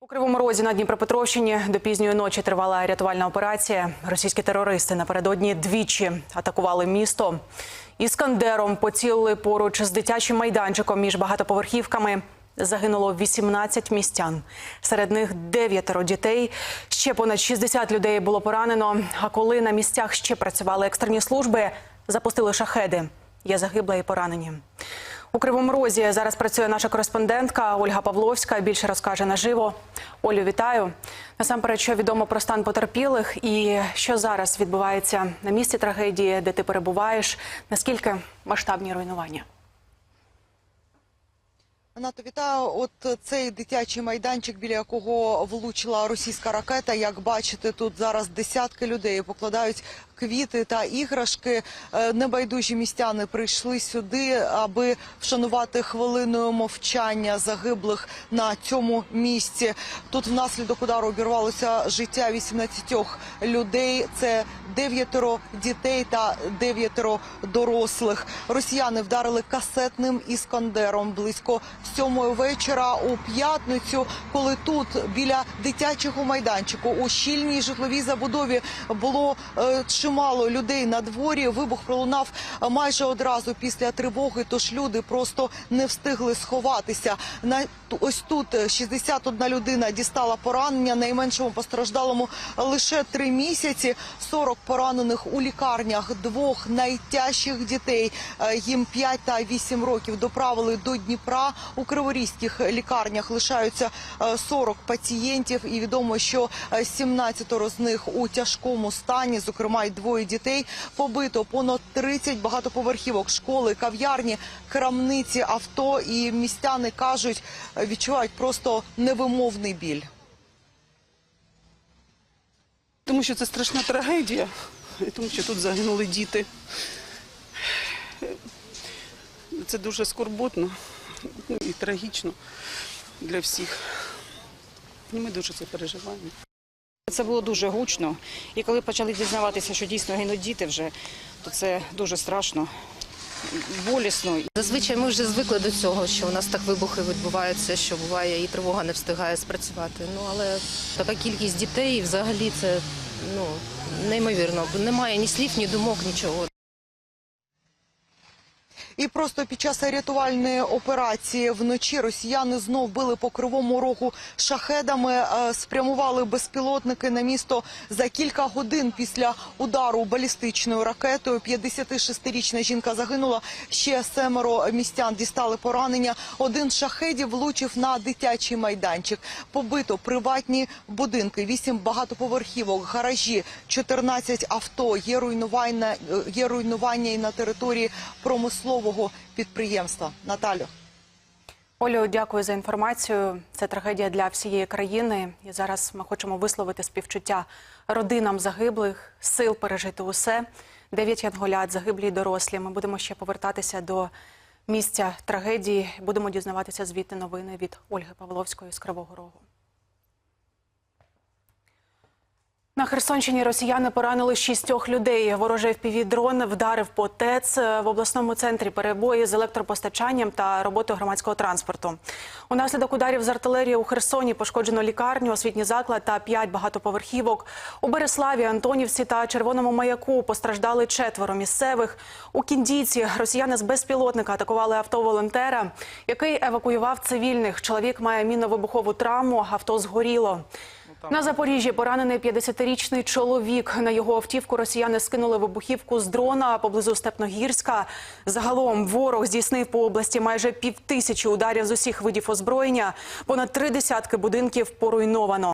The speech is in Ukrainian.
У Кривому Розі на Дніпропетровщині до пізньої ночі тривала рятувальна операція. Російські терористи напередодні двічі атакували місто. Іскандером поцілили поруч з дитячим майданчиком між багатоповерхівками. Загинуло 18 містян. Серед них дев'ятеро дітей. Ще понад 60 людей було поранено. А коли на місцях ще працювали екстрені служби, запустили шахеди. Є загибла і поранені. У Кривому Розі зараз працює наша кореспондентка Ольга Павловська. Більше розкаже наживо. Олю, вітаю. Насамперед, що відомо про стан потерпілих і що зараз відбувається на місці трагедії, де ти перебуваєш. Наскільки масштабні руйнування? Нато вітаю. От цей дитячий майданчик, біля якого влучила російська ракета. Як бачите, тут зараз десятки людей покладають квіти та іграшки. Е, Небайдужі містяни прийшли сюди, аби вшанувати хвилиною мовчання загиблих на цьому місці. Тут внаслідок удару обірвалося життя 18 людей. Це дев'ятеро дітей та дев'ятеро дорослих. Росіяни вдарили касетним іскандером близько сьомої вечора у п'ятницю, коли тут біля дитячого майданчику у щільній житловій забудові було е, чимало людей на дворі. Вибух пролунав е, майже одразу після тривоги. Тож люди просто не встигли сховатися. На ось тут е, 61 людина дістала поранення. Найменшому постраждалому лише три місяці. 40 поранених у лікарнях. Двох найтяжчих дітей е, їм 5 та 8 років доправили до Дніпра. У криворізьких лікарнях лишаються е, 40 пацієнтів, і відомо, що е, 17 з них у тяжкому стані, зокрема й двоє дітей. Побито понад 30 багатоповерхівок, школи, кав'ярні, крамниці, авто. І містяни кажуть, відчувають просто невимовний біль. Тому що це страшна трагедія, тому що тут загинули діти. Це дуже скорботно ну, і трагічно для всіх. Ми дуже це переживаємо. Це було дуже гучно. І коли почали дізнаватися, що дійсно гинуть діти вже, то це дуже страшно, болісно. Зазвичай ми вже звикли до цього, що у нас так вибухи відбуваються, що буває і тривога не встигає спрацювати. Ну але така кількість дітей взагалі це ну неймовірно. Немає ні слів, ні думок, нічого. І просто під час рятувальної операції вночі росіяни знов били по кривому рогу шахедами, е, спрямували безпілотники на місто за кілька годин після удару балістичною ракетою. 56-річна жінка загинула. Ще семеро містян дістали поранення. Один з шахедів влучив на дитячий майданчик. Побито приватні будинки, вісім багатоповерхівок, гаражі, 14 авто. Є руйнування, е, є руйнування і на території промислового підприємства. Наталю. Олю, дякую за інформацію. Це трагедія для всієї країни. І зараз ми хочемо висловити співчуття родинам загиблих, сил пережити усе. Дев'ять янголят, загиблі й дорослі. Ми будемо ще повертатися до місця трагедії. Будемо дізнаватися звідти новини від Ольги Павловської з Кривого Рогу. На Херсонщині росіяни поранили шістьох людей. Ворожий дрон вдарив по ТЕЦ в обласному центрі перебої з електропостачанням та роботою громадського транспорту. Унаслідок ударів з артилерії у Херсоні пошкоджено лікарню, освітній заклад та п'ять багатоповерхівок. У Береславі, Антонівці та Червоному маяку постраждали четверо місцевих. У Кіндійці росіяни з безпілотника атакували авто волонтера, який евакуював цивільних. Чоловік має мінно-вибухову травму, авто згоріло. На Запоріжжі поранений 50-річний чоловік. На його автівку росіяни скинули вибухівку з дрона поблизу Степногірська. Загалом ворог здійснив по області майже півтисячі ударів з усіх видів озброєння. Понад три десятки будинків поруйновано.